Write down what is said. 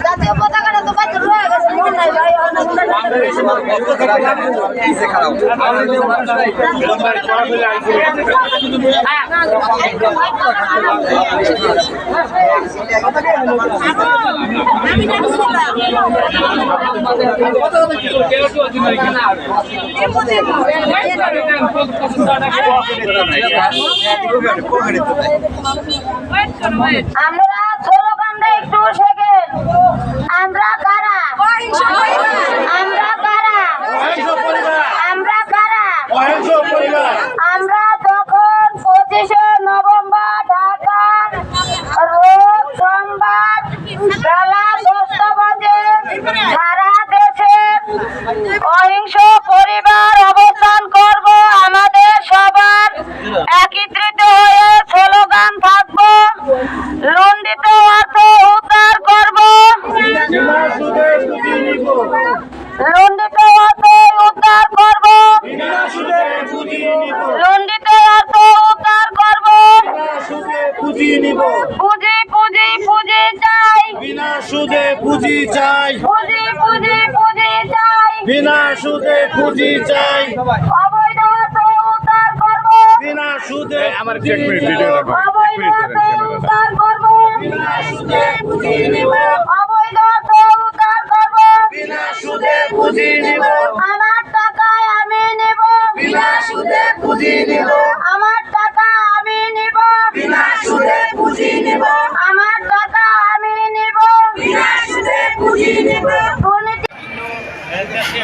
জাতীয় পতাকাটা তো বাইতে রয়ে গেছে নাই ভাই আমরা কারা আমরা কারা আমরা যখন পঁচিশে নভেম্বর ঢাকা রোজ সোমবার বেলা দশটা বাজে সারা দেশে অহিংস পরিবার অবস্থান করব আমাদের সবার একত্রিত হয়ে স্লোগান থাকব লন্ডিত অর্থ উদ্ধার করব লন্ডিত অর্থ উদ্ধার করব লন্ডিত অর্থ উদ্ধার করব পুঁজি পুঁজি পুঁজি চাই বিনা সুদে পুঁজি চাই। পুঁজি পুঁজি পুঁজি চাই। বিনা সুদে পুঁজি চাই। অবৈধ অর্থ উদ্ধার করব। বিনা সুদে আমার অবৈধ অর্থ উদ্ধার করব। অবৈধ অর্থ উদ্ধার করব। বিনা সুদে পুঁজি নিব। আমার টাকায় আমি নেব। বিনা সুদে পুঁজি নিব।